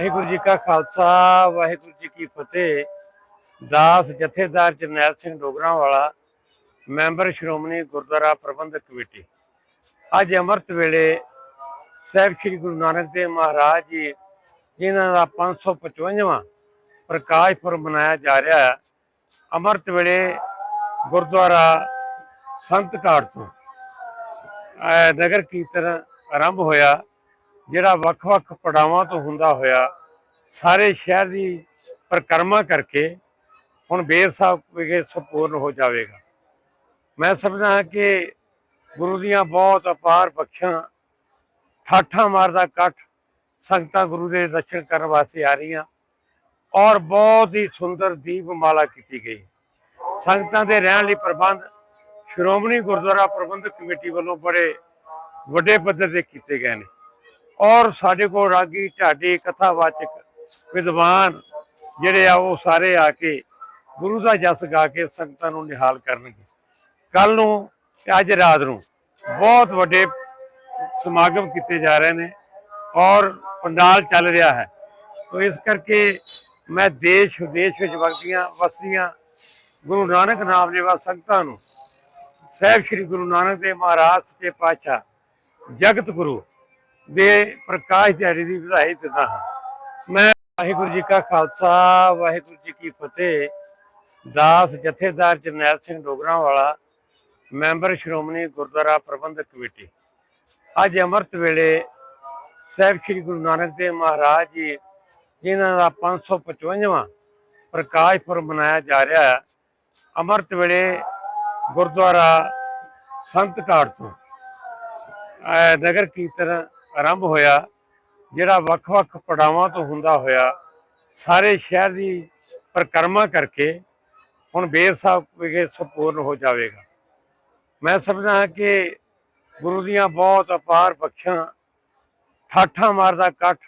ਵਾਹਿਗੁਰੂ ਜੀ ਕਾ ਖਾਲਸਾ, ਵਾਹਿਗੁਰੂ ਜੀ ਕੀ ਫਤਿਹ। ਦਾਸ, ਜਥੇਦਾਰ ਜਰਨੈਲ ਸਿੰਘ ਡੋਗਰਾ ਵਾਲਾ ਮੈਂਬਰ ਸ਼੍ਰੋਮਣੀ ਗੁਰਦੁਆਰਾ ਪ੍ਰਬੰਧਕ ਕਮੇਟੀ। ਅੱਜ ਅੰਮ੍ਰਿਤ ਵੇਲੇ ਸਾਹਿਬ ਸ੍ਰੀ ਗੁਰੂ ਨਾਨਕ ਦੇਵ ਮਹਾਰਾਜ ਜੀ, ਜਿਨ੍ਹਾਂ ਦਾ 555ਵਾਂ ਪ੍ਰਕਾਸ਼ ਪੁਰਬ ਮਨਾਇਆ ਜਾ ਰਿਹਾ ਹੈ, ਅੰਮ੍ਰਿਤ ਵੇਲੇ ਗੁਰਦੁਆਰਾ ਸੰਤ ਘਾਟ ਤੋਂ ਨਗਰ ਕੀਰਤਨ ਆਰੰਭ ਹੋਇਆ। ਜਿਹੜਾ ਵੱਖ-ਵੱਖ ਪੜਾਵਾਂ ਤੋਂ ਹੁੰਦਾ ਹੋਇਆ, ਸਾਰੇ ਸ਼ਹਿਰ ਦੀ ਪਰਿਕਰਮਾ ਕਰਕੇ ਹੁਣ ਬੇਰ ਸਾਹਿਬ ਵਿਖੇ ਸੰਪੂਰਨ ਹੋ ਜਾਵੇਗਾ। ਮੈਂ ਸਮਝਦਾ ਹਾਂ ਕਿ ਗੁਰੂ ਦੀਆਂ ਬਹੁਤ ਅਪਾਰ ਬਖਸ਼ਾਂ, ਠਾਠਾਂ ਮਾਰਦਾ ਇਕੱਠ ਸੰਗਤਾਂ ਗੁਰੂ ਦੇ ਦਰਸ਼ਨ ਕਰਨ ਵਾਸਤੇ ਆ ਰਹੀਆਂ ਔਰ ਬਹੁਤ ਹੀ ਸੁੰਦਰ ਦੀਪਮਾਲਾ ਕੀਤੀ ਗਈ। ਸੰਗਤਾਂ ਦੇ ਰਹਿਣ ਲਈ ਪ੍ਰਬੰਧ, ਸ਼੍ਰੋਮਣੀ ਗੁਰਦੁਆਰਾ ਪ੍ਰਬੰਧਕ ਕਮੇਟੀ ਵੱਲੋਂ ਬੜੇ ਵੱਡੇ ਪੱਧਰ ਤੇ ਕੀਤੇ ਗਏ ਨੇ। ਔਰ ਸਾਡੇ ਕੋਲ ਰਾਗੀ ਢਾਡੀ ਕਥਾਵਾਚਕ ਵਿਦਵਾਨ ਜਿਹੜੇ ਆ, ਉਹ ਸਾਰੇ ਆ ਕੇ ਗੁਰੂ ਦਾ ਜਸ ਗਾ ਕੇ ਸੰਗਤਾਂ ਨੂੰ ਨਿਹਾਲ ਕਰਨਗੇ। ਕੱਲ ਨੂੰ ਅੱਜ ਰਾਤ ਨੂੰ ਬਹੁਤ ਵੱਡੇ ਸਮਾਗਮ ਕੀਤੇ ਜਾ ਰਹੇ ਨੇ ਔਰ ਪੰਡਾਲ ਚੱਲ ਰਿਹਾ ਹੈ। ਤੋ ਇਸ ਕਰਕੇ ਮੈਂ ਦੇਸ਼, ਵਿਦੇਸ਼ ਵਿੱਚ ਵਸਦੀਆਂ ਵਸਦੀਆਂ ਗੁਰੂ ਨਾਨਕ ਨਾਮ ਦੇ ਸੰਗਤਾਂ ਨੂੰ, ਸਾਹਿਬ ਸ੍ਰੀ ਗੁਰੂ ਨਾਨਕ ਦੇਵ ਮਹਾਰਾਜ ਦੇ ਪਾਤਸ਼ਾਹ, ਜਗਤ ਗੁਰੂ ਦੇ ਪ੍ਰਕਾਸ਼ ਦਿਹਾੜੇ ਦੀ ਵਧਾਈ ਦਿੰਦਾ ਹਾਂ। ਮੈਂ ਵਾਹਿਗੁਰੂ ਜੀ ਕਾ ਖਾਲਸਾ, ਵਾਹਿਗੁਰੂ ਜੀ ਕੀ ਫਤਿਹ। ਦਾਸ, ਜਥੇਦਾਰ ਜਰਨੈਲ ਸਿੰਘ ਡੋਗਰਾ ਵਾਲਾ ਮੈਂਬਰ ਸ਼੍ਰੋਮਣੀ ਗੁਰਦੁਆਰਾ ਪ੍ਰਬੰਧਕ ਕਮੇਟੀ। ਅੱਜ ਅੰਮ੍ਰਿਤ ਵੇਲੇ ਸਾਹਿਬ ਸ੍ਰੀ ਗੁਰੂ ਨਾਨਕ ਦੇਵ ਮਹਾਰਾਜ ਜੀ, ਜਿਨ੍ਹਾਂ ਦਾ 555ਵਾਂ ਪ੍ਰਕਾਸ਼ ਪੁਰਬ ਮਨਾਇਆ ਜਾ ਰਿਹਾ ਹੈ, ਅੰਮ੍ਰਿਤ ਵੇਲੇ ਗੁਰਦੁਆਰਾ ਸੰਤ ਘਾਟ ਤੋਂ ਨਗਰ ਕੀਰਤਨ ਆਰੰਭ ਹੋਇਆ, ਜਿਹੜਾ ਵੱਖ-ਵੱਖ ਪੜਾਵਾਂ ਤੋਂ ਹੁੰਦਾ ਹੋਇਆ, ਸਾਰੇ ਸ਼ਹਿਰ ਦੀ ਪਰਿਕਰਮਾ ਕਰਕੇ ਹੁਣ ਬੇਰ ਸਾਹਿਬ ਵਿਖੇ ਸੰਪੂਰਨ ਹੋ ਜਾਵੇਗਾ। ਮੈਂ ਸਮਝਦਾ ਹਾਂ ਕਿ ਗੁਰੂ ਦੀਆਂ ਬਹੁਤ ਅਪਾਰ ਬਖਸ਼ਾਂ, ਠਾਠਾਂ ਮਾਰਦਾ ਇਕੱਠ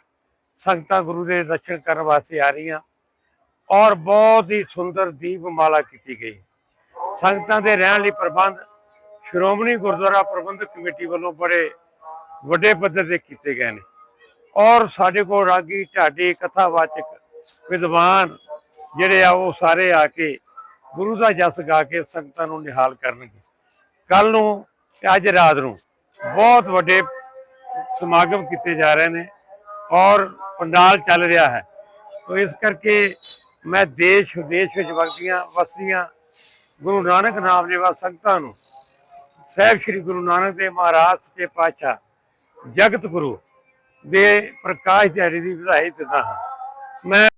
ਸੰਗਤਾਂ ਗੁਰੂ ਦੇ ਦਰਸ਼ਨ ਕਰਨ ਵਾਸਤੇ ਆ ਰਹੀਆਂ ਔਰ ਬਹੁਤ ਹੀ ਸੁੰਦਰ ਦੀਪਮਾਲਾ ਕੀਤੀ ਗਈ। ਸੰਗਤਾਂ ਦੇ ਰਹਿਣ ਲਈ ਪ੍ਰਬੰਧ ਸ਼੍ਰੋਮਣੀ ਗੁਰਦੁਆਰਾ ਪ੍ਰਬੰਧਕ ਕਮੇਟੀ ਵੱਲੋਂ ਬੜੇ ਵੱਡੇ ਪੱਧਰ ਤੇ ਕੀਤੇ ਗਏ ਨੇ। ਔਰ ਸਾਡੇ ਕੋਲ ਰਾਗੀ ਢਾਡੀ ਕਥਾਵਾਚਕ ਵਿਦਵਾਨ ਜਿਹੜੇ ਆ, ਉਹ ਸਾਰੇ ਆ ਕੇ ਗੁਰੂ ਦਾ ਜਸ ਗਾ ਕੇ ਸੰਗਤਾਂ ਨੂੰ ਨਿਹਾਲ ਕਰਨਗੇ। ਕੱਲ ਨੂੰ ਤੇ ਅੱਜ ਰਾਤ ਨੂੰ ਬਹੁਤ ਵੱਡੇ ਸਮਾਗਮ ਕੀਤੇ ਜਾ ਰਹੇ ਨੇ ਔਰ ਪੰਡਾਲ ਚੱਲ ਰਿਹਾ ਹੈ। ਤੋ ਇਸ ਕਰਕੇ ਮੈਂ ਦੇਸ਼, ਵਿਦੇਸ਼ ਵਿੱਚ ਵਸਦੀਆਂ ਵਸਦੀਆਂ ਗੁਰੂ ਨਾਨਕ ਨਾਮ ਦੇ ਸੰਗਤਾਂ ਨੂੰ, ਸਾਹਿਬ ਸ੍ਰੀ ਗੁਰੂ ਨਾਨਕ ਦੇਵ ਮਹਾਰਾਜ ਦੇ ਪਾਤਸ਼ਾਹ ਜਗਤ ਗੁਰੂ ਦੇ ਪ੍ਰਕਾਸ਼ ਦਿਹਾੜੇ ਦੀ ਵਧਾਈ ਦਿੰਦਾ ਹਾਂ। ਮੈਂ